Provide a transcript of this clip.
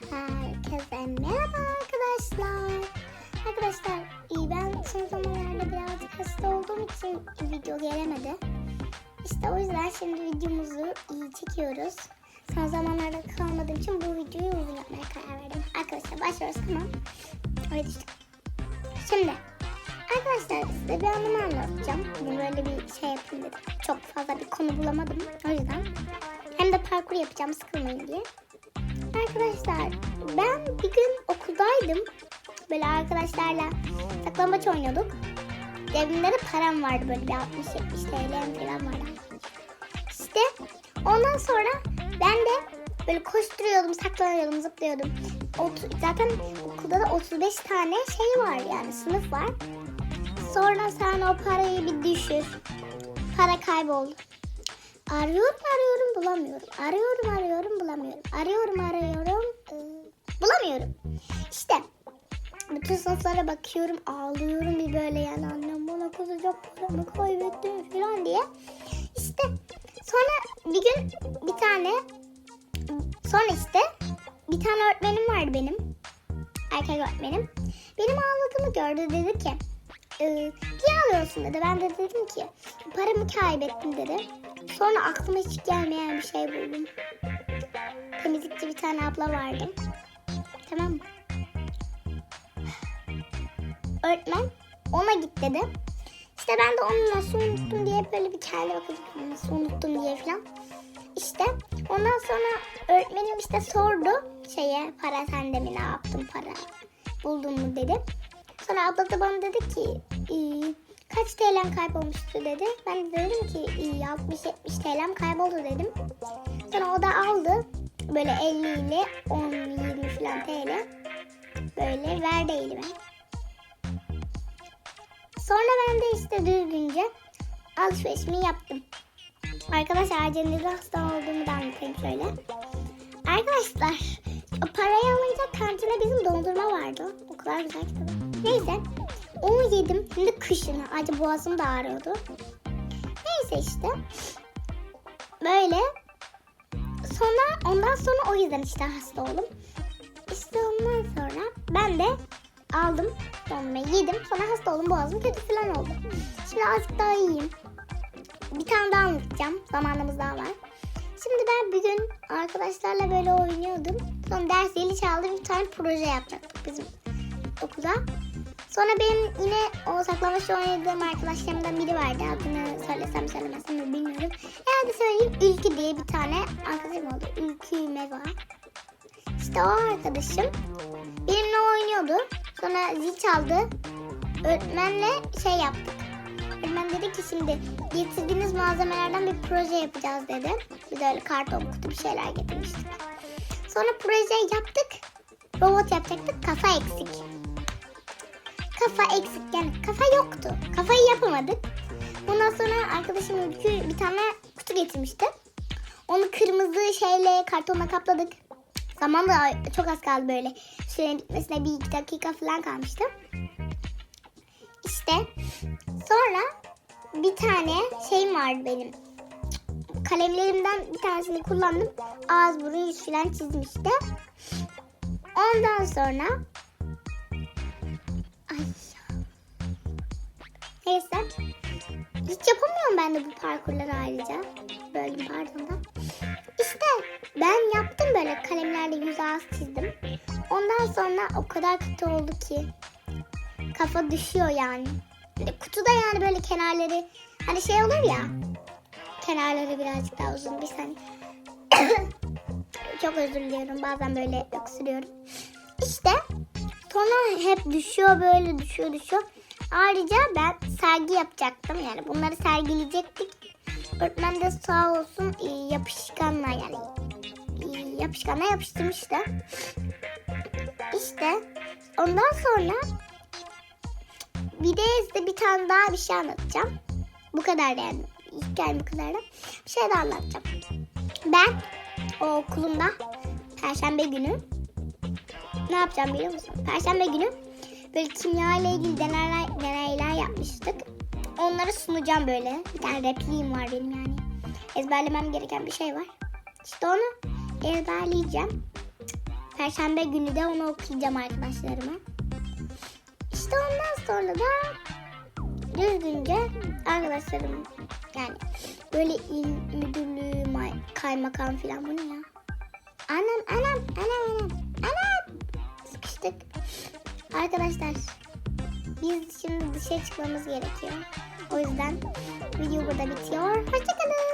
Herkese merhaba arkadaşlar. Arkadaşlar iyi ben son zamanlarda birazcık hasta olduğum için video gelemedi. İşte o yüzden şimdi videomuzu iyi çekiyoruz. Son zamanlarda kalmadığım için bu videoyu uzun yapmaya karar verdim. Arkadaşlar başlıyoruz tamam. Hadi işte. Şimdi arkadaşlar size bir anımı anlatacağım. Bugün böyle bir şey yapayım dedim. Çok fazla bir konu bulamadım. O yüzden. Hem de parkur yapacağım sıkılmayın diye. Arkadaşlar ben bir gün okuldaydım. Böyle arkadaşlarla saklambaç oynuyorduk. Cebimde de param vardı böyle bir 60-70 TL falan vardı. İşte ondan sonra ben de böyle koşturuyordum, saklanıyordum, zıplıyordum. Ot- zaten okulda da 35 tane şey var yani sınıf var. Sonra sen o parayı bir düşür. Para kayboldu. Arıyorum arıyorum bulamıyorum. Arıyorum arıyorum bulamıyorum. Arıyorum arıyorum ıı, bulamıyorum. İşte bütün sınıflara bakıyorum ağlıyorum bir böyle yani annem bana kızacak paramı kaybettim falan diye. İşte sonra bir gün bir tane sonra işte bir tane öğretmenim vardı benim. Erkek öğretmenim. Benim ağladığımı gördü dedi ki "Ee, niye ağlıyorsun dedi. Ben de dedim ki paramı kaybettim dedi. Sonra aklıma hiç gelmeyen bir şey buldum. Temizlikçi bir tane abla vardı. Tamam mı? Öğretmen ona git dedi. İşte ben de onu nasıl unuttum diye böyle bir kendime bakıyordum. Nasıl unuttum diye falan. İşte ondan sonra öğretmenim işte sordu şeye para sende mi ne yaptın para buldun mu dedi. Sonra abla da bana dedi ki "Ee, kaç TL'm kaybolmuştu dedi. Ben de dedim ki "Ee, 60-70 TL'm kayboldu dedim. Sonra o da aldı böyle 50 ile 10-20 falan TL böyle verdi elime. Sonra ben de işte düzgünce alışverişimi yaptım. Arkadaşlar acenizde hasta olduğumu da anlatayım şöyle. Arkadaşlar parayı alınca kantinde bizim dondurma vardı. O kadar güzel ki. Neyse onu yedim. Şimdi kışın. Acı boğazım da ağrıyordu. Neyse işte. Böyle. Sonra ondan sonra o yüzden işte hasta oldum. İşte ondan sonra ben de aldım dondurmayı yedim. Sonra hasta oldum. Boğazım kötü falan oldu. Şimdi azıcık daha iyiyim. Bir tane daha anlatacağım. Zamanımız daha var. Şimdi ben bir gün arkadaşlarla böyle oynuyordum. Sonra ders zili çaldı bir tane proje yapacaktık bizim okulda. Sonra benim yine o saklamaç oynadığım arkadaşlarımdan biri vardı. Adını söylesem söylemesem mi bilmiyorum. Herhalde söyleyeyim Ülkü diye bir tane arkadaşım oldu. Ülkü Mega. İşte o arkadaşım benimle oynuyordu. Sonra zil çaldı. Öğretmenle şey yaptık. Öğretmen dedi ki şimdi getirdiğiniz malzemelerden bir proje yapacağız dedi. Biz öyle karton kutu bir şeyler getirmiştik. Sonra projeyi yaptık. Robot yapacaktık. Kafa eksik. Kafa eksik yani kafa yoktu. Kafayı yapamadık. Ondan sonra arkadaşım Ülkü bir tane kutu getirmişti. Onu kırmızı şeyle kartonla kapladık. Zaman da çok az kaldı böyle. Sürenin bitmesine bir iki dakika falan kalmıştı. İşte sonra bir tane şeyim vardı benim. Kalemlerimden bir tanesini kullandım. Ağız burun yüz falan çizmişti. Ondan sonra neyse hiç yapamıyorum ben de bu parkurları ayrıca. Böldüm pardon da. İşte ben yaptım böyle kalemlerle yüz ağız çizdim. Ondan sonra o kadar kötü oldu ki kafa düşüyor yani. Böyle kutuda yani böyle kenarları hani şey olur ya kenarları birazcık daha uzun bir saniye. Çok özür diliyorum bazen böyle öksürüyorum. İşte sonra hep düşüyor böyle düşüyor düşüyor. Ayrıca ben sergi yapacaktım yani bunları sergileyecektik. Öğretmen de sağ olsun e, yapışkanla yani e, yapışkanla yapıştırmıştı. İşte ondan sonra bir de size bir tane daha bir şey anlatacağım. Bu kadar yani. Hikayem bu kadar da. Bir şey daha anlatacağım. Ben o okulumda Perşembe günü ne yapacağım biliyor musun? Perşembe günü böyle kimya ile ilgili deneyler, deneyler yapmıştık. Onları sunacağım böyle. Bir tane repliğim var benim yani. Ezberlemem gereken bir şey var. İşte onu ezberleyeceğim. Perşembe günü de onu okuyacağım arkadaşlarıma. İşte ondan sonra da düzgünce arkadaşlarım yani böyle il müdürlüğü, kaymakam falan bu ne ya? Anam anam anam anam anam sıkıştık. Arkadaşlar biz şimdi dışarı çıkmamız gerekiyor. O yüzden video burada bitiyor. Hoşçakalın.